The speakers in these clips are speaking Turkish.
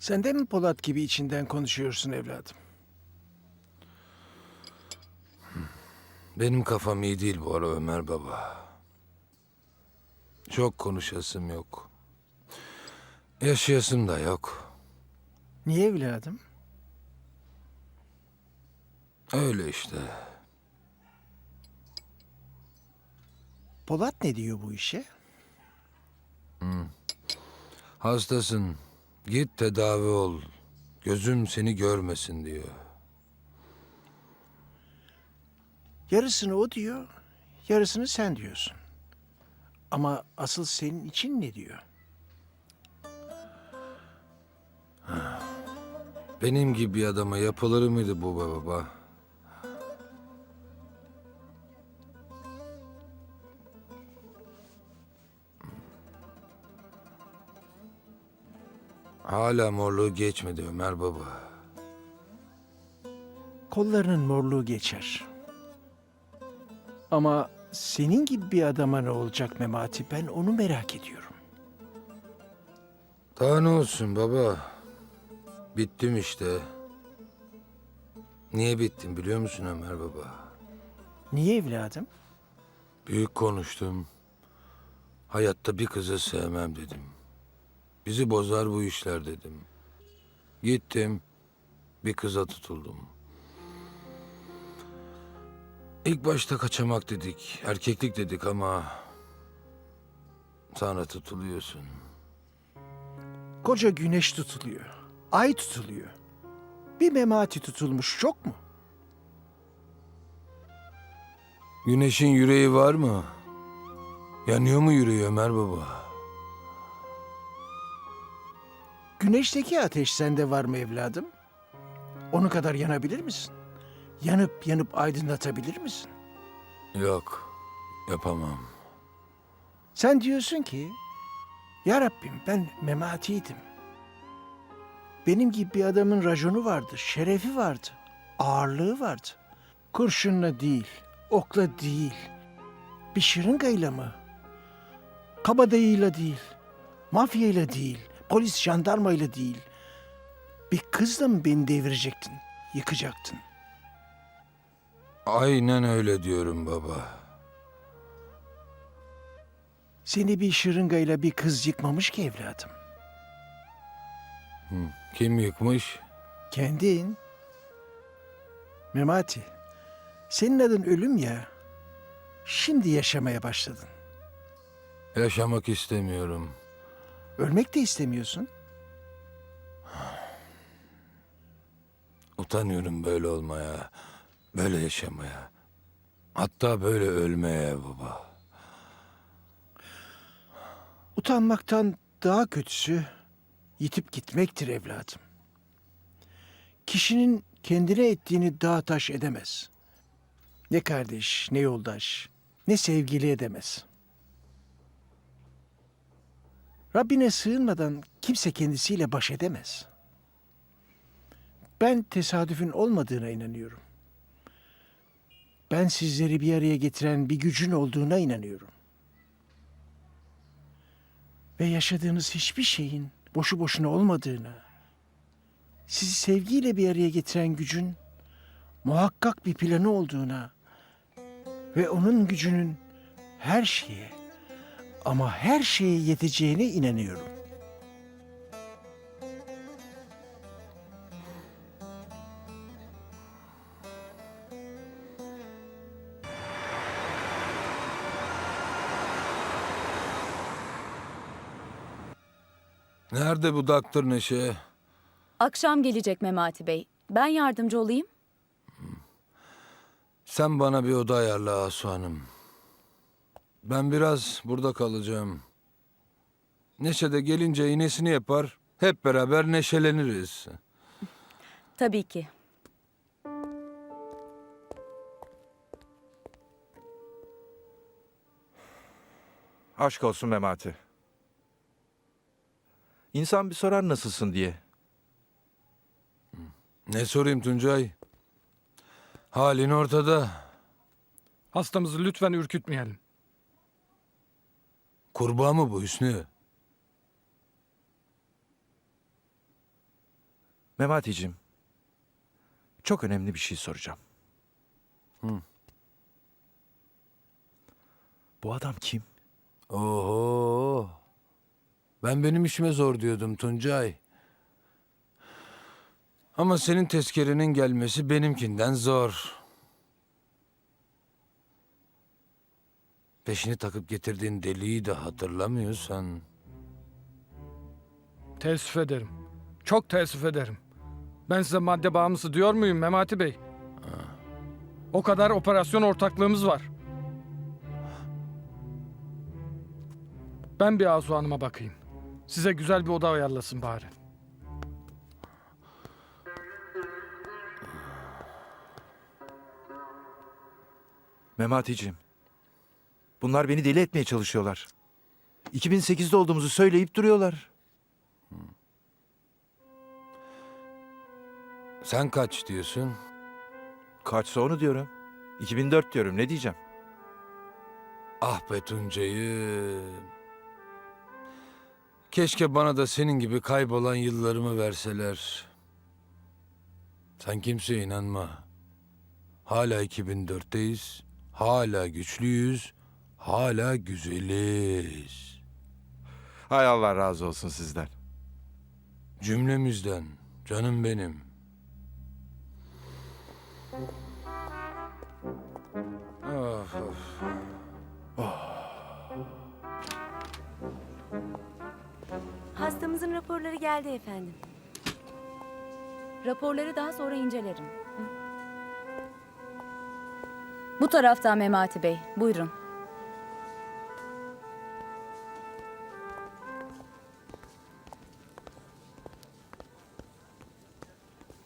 Sen de mi Polat gibi içinden konuşuyorsun evladım? Benim kafam iyi değil bu ara Ömer baba. Çok konuşasım yok. Yaşayasım da yok. Niye evladım? Öyle işte. Polat ne diyor bu işe? Hastasın. Git tedavi ol. Gözüm seni görmesin diyor. Yarısını o diyor, yarısını sen diyorsun. Ama asıl senin için ne diyor? Benim gibi adama yapılır mıydı bu be baba? Hala morluğu geçmedi Ömer baba. Kollarının morluğu geçer. Ama senin gibi bir adama ne olacak Memati? Ben onu merak ediyorum. Daha ne olsun baba? Bittim işte. Niye bittim biliyor musun Ömer baba? Niye evladım? Büyük konuştum. Hayatta bir kızı sevmem dedim. Bizi bozar bu işler dedim. Gittim. Bir kıza tutuldum. İlk başta kaçamak dedik, erkeklik dedik ama sonra tutuluyorsun. Koca güneş tutuluyor. Ay tutuluyor. Bir memati tutulmuş çok mu? Güneşin yüreği var mı? Yanıyor mu yüreği Ömer baba? Güneşteki ateş sende var mı evladım? Onu kadar yanabilir misin? Yanıp yanıp aydınlatabilir misin? Yok, yapamam. Sen diyorsun ki, Ya Rabbim ben mematiydim. Benim gibi bir adamın raconu vardı, şerefi vardı, ağırlığı vardı. Kurşunla değil, okla değil, bir şırıngayla mı? Kabadayıyla değil, mafyayla değil, polis jandarmayla değil. Bir kızla mı beni devirecektin, yıkacaktın? Aynen öyle diyorum baba. Seni bir şırıngayla bir kız yıkmamış ki evladım. Kim yıkmış? Kendin. Memati, senin adın ölüm ya. Şimdi yaşamaya başladın. Yaşamak istemiyorum. Ölmek de istemiyorsun. Utanıyorum böyle olmaya, böyle yaşamaya. Hatta böyle ölmeye baba. Utanmaktan daha kötüsü yitip gitmektir evladım. Kişinin kendine ettiğini dağ taş edemez. Ne kardeş, ne yoldaş, ne sevgili edemez. Rabbine sığınmadan kimse kendisiyle baş edemez. Ben tesadüfün olmadığına inanıyorum. Ben sizleri bir araya getiren bir gücün olduğuna inanıyorum. Ve yaşadığınız hiçbir şeyin boşu boşuna olmadığına, sizi sevgiyle bir araya getiren gücün muhakkak bir planı olduğuna ve onun gücünün her şeye ama her şeye yeteceğine inanıyorum. Nerede bu doktor Neşe? Akşam gelecek Memati Bey. Ben yardımcı olayım. Sen bana bir oda ayarla Asu Hanım. Ben biraz burada kalacağım. Neşe de gelince iğnesini yapar. Hep beraber neşeleniriz. Tabii ki. Aşk olsun Memati. İnsan bir sorar nasılsın diye. Ne sorayım Tuncay? Halin ortada. Hastamızı lütfen ürkütmeyelim. Kurbağa mı bu Hüsnü? Memati'cim. Çok önemli bir şey soracağım. Bu adam kim? Oho. Ben benim işime zor diyordum Tuncay. Ama senin tezkerenin gelmesi benimkinden zor. Peşini takıp getirdiğin deliği de hatırlamıyorsan... Teessüf ederim. Çok teessüf ederim. Ben size madde bağımlısı diyor muyum Memati Bey? O kadar operasyon ortaklığımız var. Ben bir Asu Hanım'a bakayım. Size güzel bir oda ayarlasın bari. Memati'cim. Bunlar beni deli etmeye çalışıyorlar. 2008'de olduğumuzu söyleyip duruyorlar. Sen kaç diyorsun? Kaçsa onu diyorum. 2004 diyorum. Ne diyeceğim? Ah be Tuncay'ım. Keşke bana da senin gibi kaybolan yıllarımı verseler. Sen kimseye inanma. Hala 2004'teyiz. Hala güçlüyüz. Hala güzeliz. Hay Allah razı olsun sizden. Cümlemizden. Canım benim. Of of. Hastamızın raporları geldi efendim. Raporları daha sonra incelerim. Bu taraftan Memati Bey. Buyurun.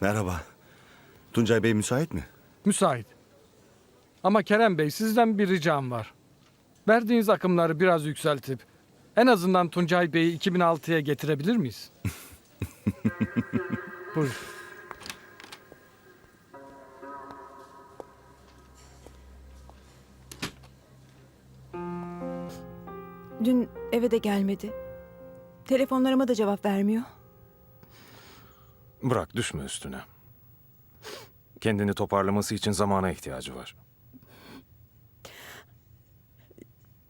Merhaba. Tuncay Bey müsait mi? Müsait. Ama Kerem Bey sizden bir ricam var. Verdiğiniz akımları biraz yükseltip en azından Tuncay Bey'i 2006'ya getirebilir miyiz? Buyur. Dün eve de gelmedi. Telefonlarıma da cevap vermiyor. Bırak düşme üstüne. Kendini toparlaması için zamana ihtiyacı var.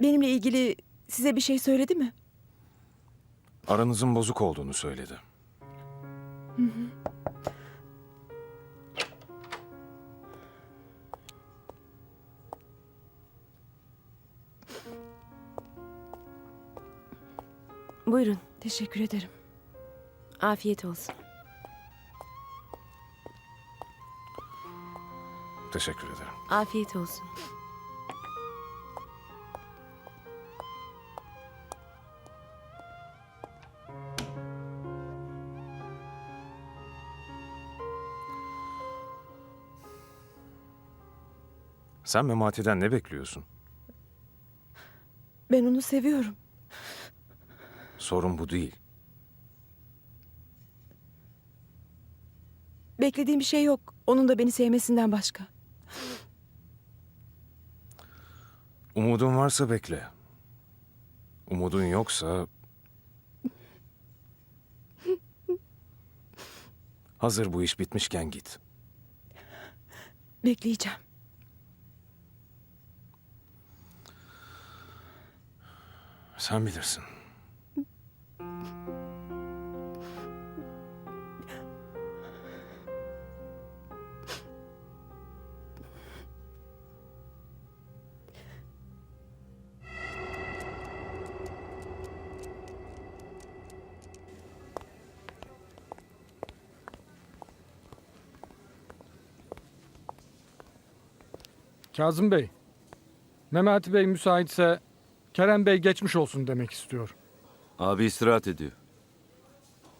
Benimle ilgili size bir şey söyledi mi? Aranızın bozuk olduğunu söyledi. Buyurun, Teşekkür ederim. afiyet olsun. Teşekkür ederim. Afiyet olsun. Sen Memati'den ne bekliyorsun? Ben onu seviyorum. Sorun bu değil. Beklediğim bir şey yok. Onun da beni sevmesinden başka. Umudun varsa bekle. Umudun yoksa... Hazır bu iş bitmişken git. Bekleyeceğim. Sen bilirsin. Kazım Bey. Memati Bey müsaitse Kerem Bey geçmiş olsun demek istiyor. Abi istirahat ediyor.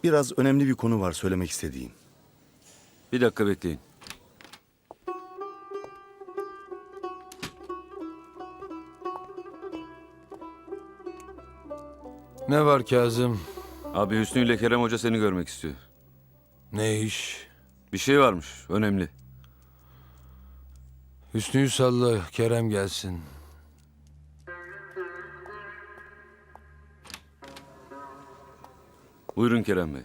Biraz önemli bir konu var söylemek istediğim. Bir dakika bekleyin. Ne var Kazım? Abi Hüsnü ile Kerem Hoca seni görmek istiyor. Ne iş? Bir şey varmış, önemli. Hüsnü'yü salla, Kerem gelsin. Buyurun Kerem Bey.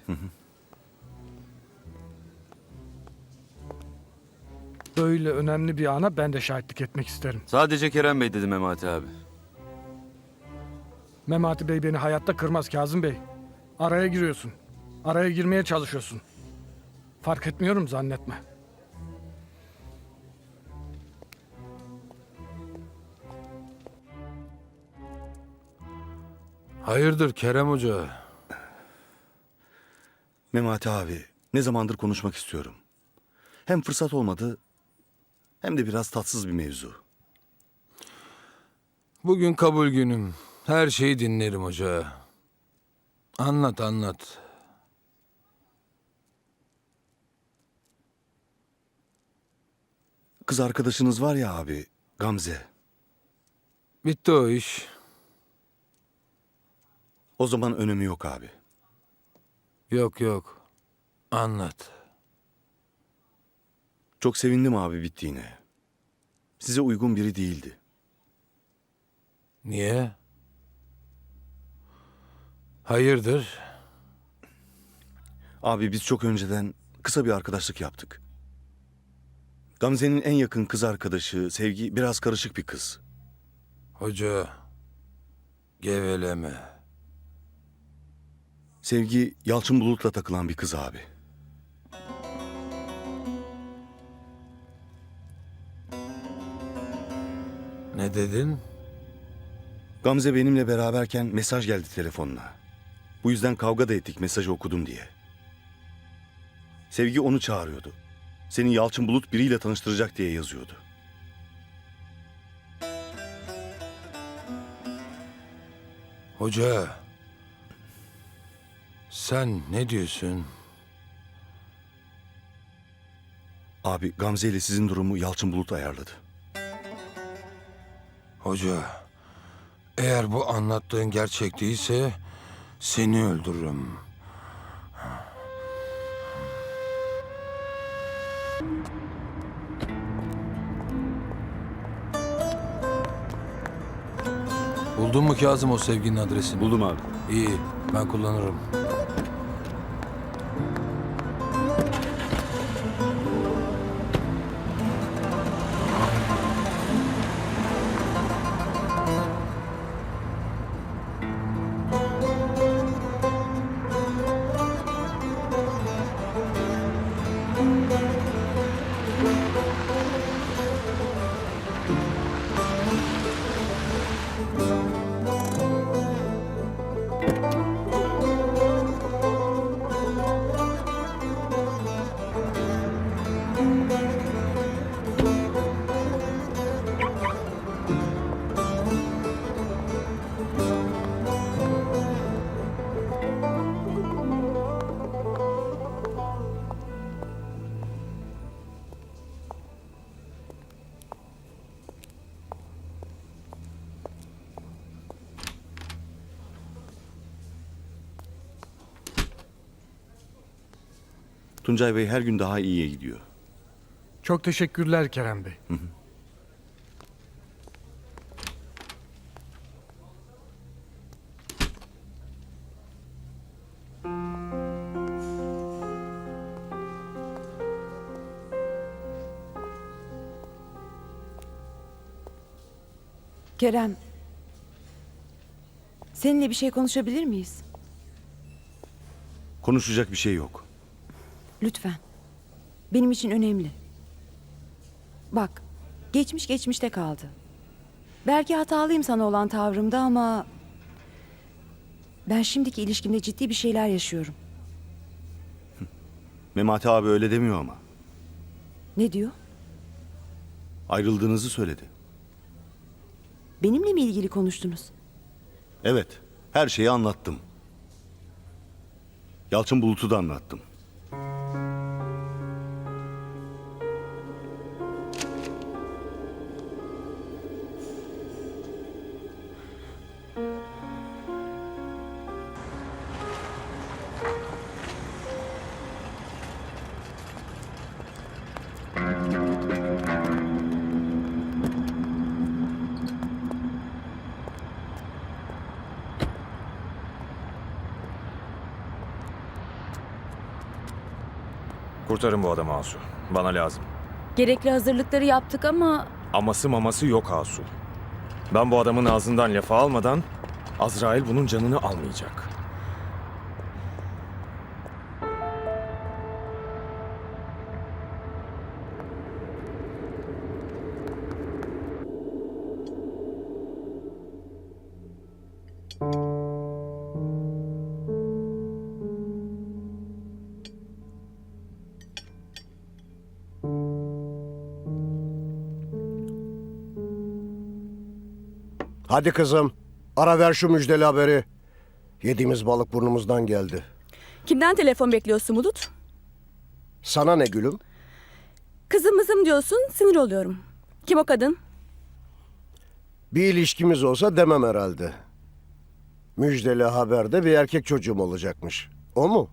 Böyle önemli bir ana ben de şahitlik etmek isterim. Sadece Kerem Bey dedi Memati abi. Memati Bey beni hayatta kırmaz Kazım Bey. Araya giriyorsun. Araya girmeye çalışıyorsun. Fark etmiyorum zannetme. Hayırdır Kerem Hoca? Memati abi, ne zamandır konuşmak istiyorum. Hem fırsat olmadı, hem de biraz tatsız bir mevzu. Bugün kabul günüm. Her şeyi dinlerim hoca. Anlat anlat. Kız arkadaşınız var ya abi, Gamze. Bitti o iş. O zaman önemi yok abi. Yok yok. Anlat. Çok sevindim abi bittiğine. Size uygun biri değildi. Niye? Hayırdır? Abi biz çok önceden kısa bir arkadaşlık yaptık. Gamze'nin en yakın kız arkadaşı Sevgi biraz karışık bir kız. Hoca. Geveleme. Sevgi Yalçın Bulut'la takılan bir kız abi. Ne dedin? Gamze benimle beraberken mesaj geldi telefonuna. Bu yüzden kavga da ettik mesajı okudum diye. Sevgi onu çağırıyordu. Seni Yalçın Bulut biriyle tanıştıracak diye yazıyordu. Hoca. Sen ne diyorsun? Abi Gamze ile sizin durumu Yalçın Bulut ayarladı. Hoca. Eğer bu anlattığın gerçek değilse seni öldürürüm. Buldun mu Kazım o sevginin adresini? Buldum abi. İyi, ben kullanırım. Tuncay Bey her gün daha iyiye gidiyor. Çok teşekkürler Kerem Bey. Kerem. Seninle bir şey konuşabilir miyiz? Konuşacak bir şey yok. Lütfen. Benim için önemli. Bak, geçmiş geçmişte kaldı. Belki hatalıyım sana olan tavrımda ama... Ben şimdiki ilişkimde ciddi bir şeyler yaşıyorum. Memati abi öyle demiyor ama. Ne diyor? Ayrıldığınızı söyledi. Benimle mi ilgili konuştunuz? Evet, her şeyi anlattım. Yalçın Bulut'u da anlattım. Kurtarın bu adamı Asu. Bana lazım. Gerekli hazırlıkları yaptık ama Aması maması yok Asu. Ben bu adamın ağzından lafı almadan Azrail bunun canını almayacak. Hadi kızım. Ara ver şu müjdeli haberi. Yediğimiz balık burnumuzdan geldi. Kimden telefon bekliyorsun Bulut? Sana ne gülüm? Kızımızım diyorsun sinir oluyorum. Kim o kadın? Bir ilişkimiz olsa demem herhalde. Müjdeli haberde bir erkek çocuğum olacakmış. O mu?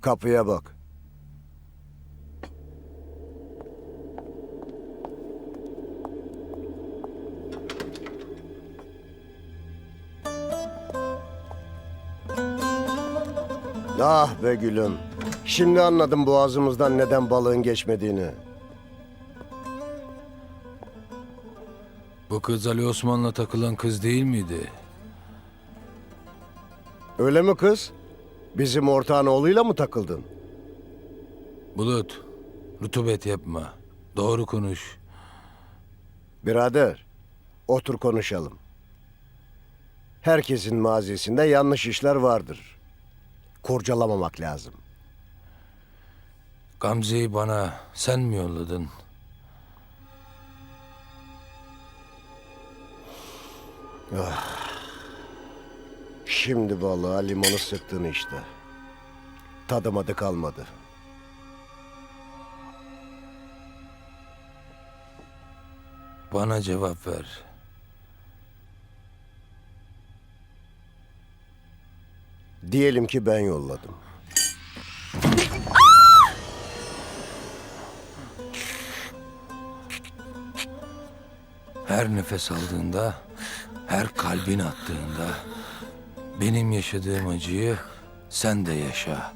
Kapıya bak. Ah be gülüm. Şimdi anladım boğazımızdan neden balığın geçmediğini. Bu kız Ali Osman'la takılan kız değil miydi? Öyle mi kız? Bizim ortağın oğluyla mı takıldın? Bulut, rutubet yapma. Doğru konuş. Birader, otur konuşalım. Herkesin mazisinde yanlış işler vardır. Kurcalamamak lazım. Gamze'yi bana sen mi yolladın? Şimdi balığa limonu sıktın işte. Tadımadı kalmadı. Bana cevap ver. Diyelim ki ben yolladım. Her nefes aldığında, her kalbin attığında benim yaşadığım acıyı sen de yaşa.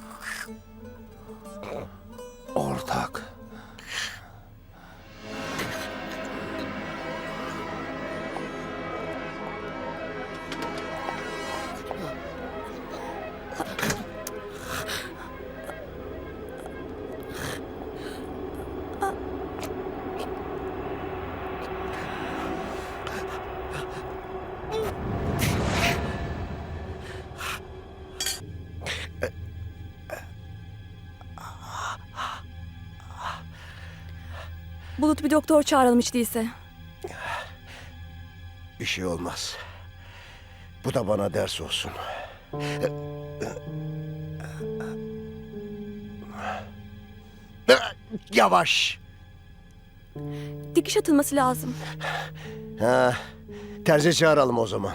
Bulut bir doktor çağıralım hiç değilse. Bir şey olmaz. Bu da bana ders olsun. Yavaş. Dikiş atılması lazım. Ha, terzi çağıralım o zaman.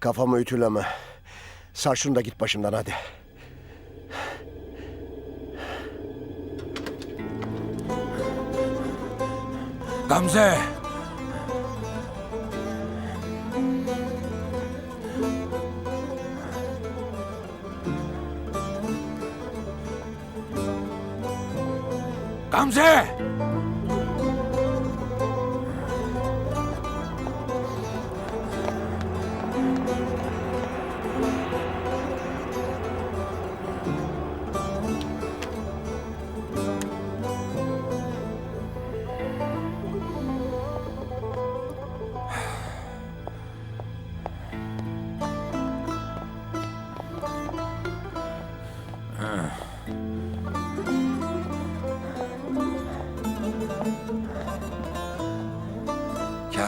Kafamı ütüleme. Sar şunu da git başımdan hadi. Gamze! Gamze!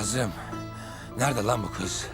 Kazım, nerede lan bu kız?